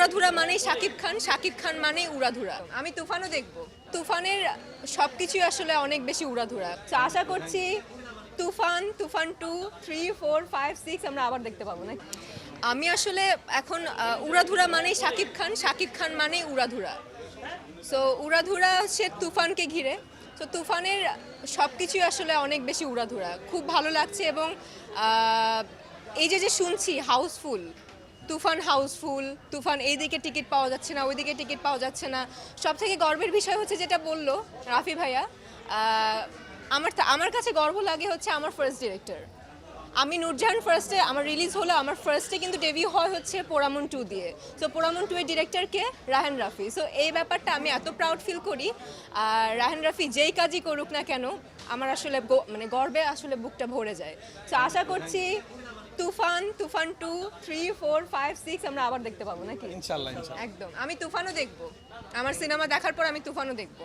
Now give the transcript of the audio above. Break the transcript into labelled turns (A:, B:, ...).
A: উড়াধুরা মানেই শাকিব খান শাকিব খান মানেই উড়াধুরা। আমি তুফানও দেখব। তুফানের সব কিছুই আসলে অনেক বেশি উড়াধুরা। তো আশা করছি Toofan Toofan two three four five six আমরা আবার দেখতে পাবো না আমি আসলে এখন উড়াধুরা মানেই শাকিব খান শাকিব খান মানেই উড়াধুরা। সো উড়াধুরা হচ্ছে তুফানকে ঘিরে। তো তুফানের সব কিছুই আসলে অনেক বেশি উড়াধুরা। খুব ভালো লাগছে এবং এই যে যে শুনছি হাউসফুল তুফান হাউসফুল, তুফান এইদিকে টিকিট পাওয়া যাচ্ছে না, ওইদিকে টিকিট পাওয়া যাচ্ছে না। সব থেকে গর্বের বিষয় হচ্ছে যেটা বলল রাফি ভাইয়া আমার আমার কাছে গর্ব লাগে হচ্ছে আমার ফার্স্ট ডিরেক্টর আমি নূরজাহান ফার্স্টে আমার রিলিজ হলো, আমার ফার্স্টে কিন্তু ডেবিউ হয় হচ্ছে পোড়ামন টু দিয়ে। সো পোড়ামন টু এর ডিরেক্টরকে রাহান রাফি। সো এই ব্যাপারটা আমি এত প্রাউড ফিল করি। আর রাহান রাফি যেই কাজই করুক না কেন, আমার আসলে মানে গর্বে আসলে বুকটা ভরে যায়। সো আশা করছি Toofan Toofan two three four five six আমরা আবার দেখতে পাবো নাকি?
B: ইনশাল্লাহ ইনশাল্লাহ।
A: একদম। আমি তুফানও দেখব। আমার সিনেমা দেখার পর আমি তুফানও দেখব।